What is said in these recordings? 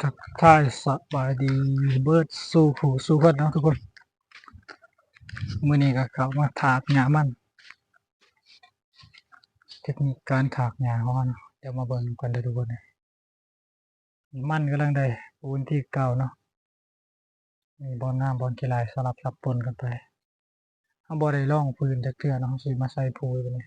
ทักทายสบายดีเบิร์ดสู่ผู้สู่คนนะทุกคนมื้อนี้ก็เขามาถากหญ้ามัน เทคนิคการถากหญ้าของมันเดี๋ยวมาเบิ่งกันเด้อทุกคนเอ้ยมันกำลังได้ปูนที่เก่าเนาะมีบอนน้ำบอนกีฬาสลับซับปนกันไปเฮาบ่ได้ลองพื้นจักเทื่อเนาะสิมาใส่ปูนบัด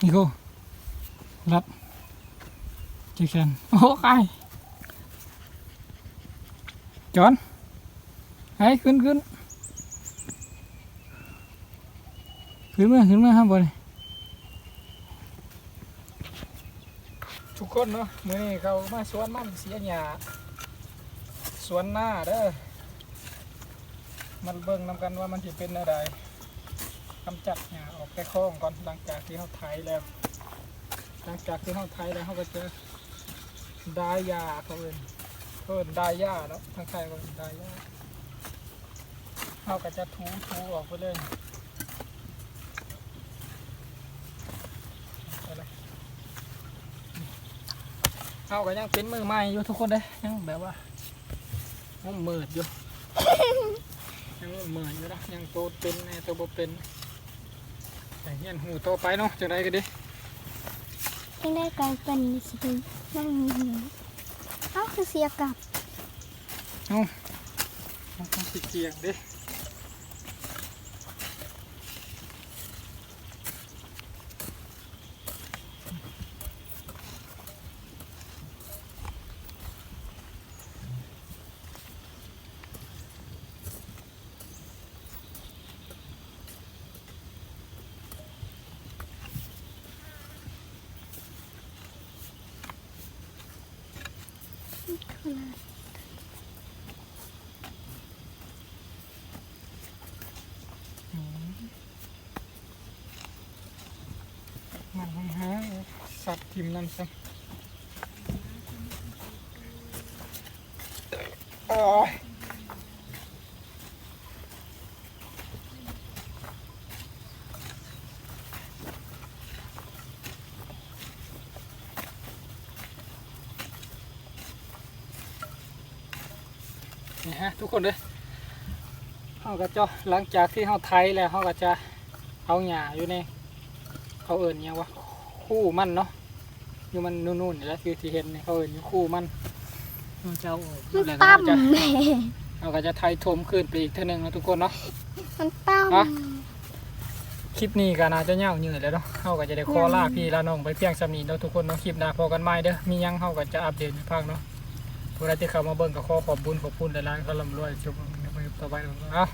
นี่กูรัดเจอกันโอ้ใครจอนไอ้ขึ้นขึ้นขึ้นมาขึ้นมาครับบอลทุกคนเนาะมือนี้เขามาสวนมันเสียหญ้าสวนหน้าเด้อมันเบิ่งนำกันว่ามันจะเป็นอะไร กำจัดหญ้าออกไปคล้องก่อนหลังจากที่เขาไถแล้ว หลังจากที่เขาไถแล้วเขาก็จะดายหญ้าเขาเองเพิ่นดายหญ้าเนาะทางไทยก็ดายหญ้าเขาก็จะถูถูออกไปเลยเขาก็ยังเป็นมือใหม่อยู่ทุกคนเลยยังแบบว่ายังมืดอยู่ยังมืดอยู่นะยังโตเป็นไงโตบ่เป็น เฮียนหูโตไปเนาะจังไดก็ดีจังได้กลายเป็นสตินั่งอยู่เอ้าคือเสียกลับมันต้องสิเกียงเด้ มันหงหาสัตว์ทิมนั่นซะโอ้ย นี่ฮะทุกคนเลยเขาก็จะหลังจากที่เขาไทยแล้วเขาก็จะเอาหญ้าอยู่ในเขาเอิญเนี่ยงวะคู่มันเนาะอยู่มันนู่นๆนี่แหละคือที่เห็นเนี่ยเขาเอิญอยู่คู่มันเอาเจ้าออกมันแล้วตั้มก็จะแม่เราก็จะไทยทมขึ้นไปอีกเท่านึงนะทุกคนเนาะ มันตั้มฮะคลิปนี้ก็น่าจะเงาเหนื่อยแล้วเนาะเขาก็จะได้ขอลาพี่ลาน้องไปเพียงสำนีเนาะทุกคนเนาะคลิปหน้าพอกันใหม่เด้อมีหยังเขาก็จะอัปเดตในภาคเนาะ ผู้ใดที่เข้ามาเบิ่งก็ขอขอบบุญขอบคุณหลายๆเขาลำรวยจุบต่อไปนาะ